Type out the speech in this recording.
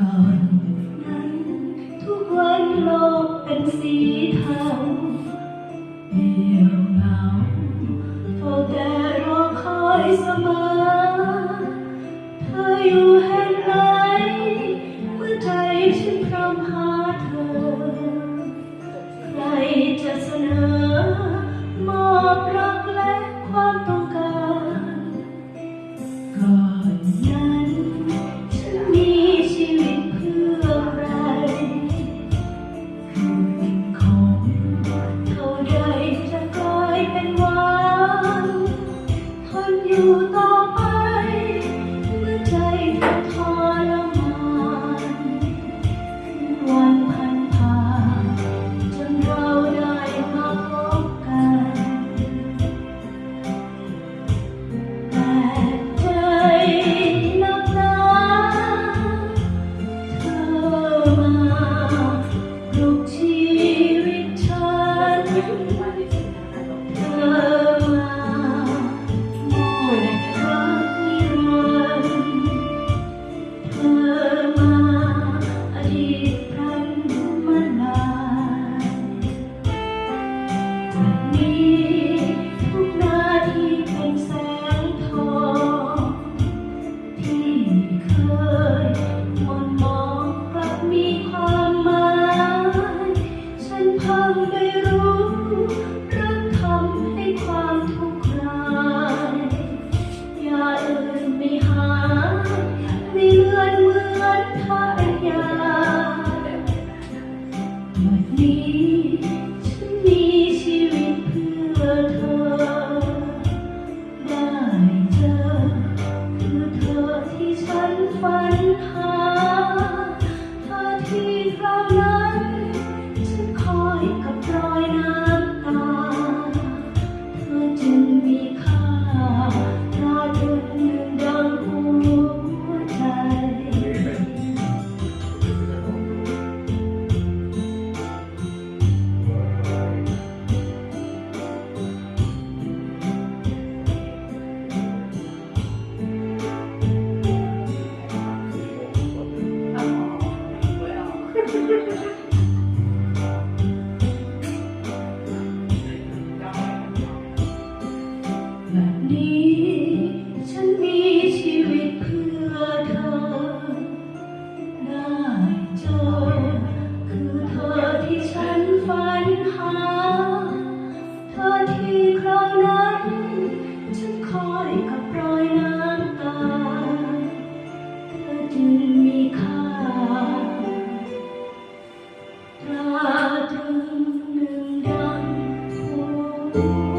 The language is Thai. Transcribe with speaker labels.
Speaker 1: ก่อนนั้นทุกวันโลกเป็นสีเทาเดียวเหงาเฝ้าแต่รอคอยเสมอ เธออยู่แห่งไหนเมื่อใจฉันพร้อมหาเธอ ใครจะเสนอมอบรักและความต้องการ music. What thank you.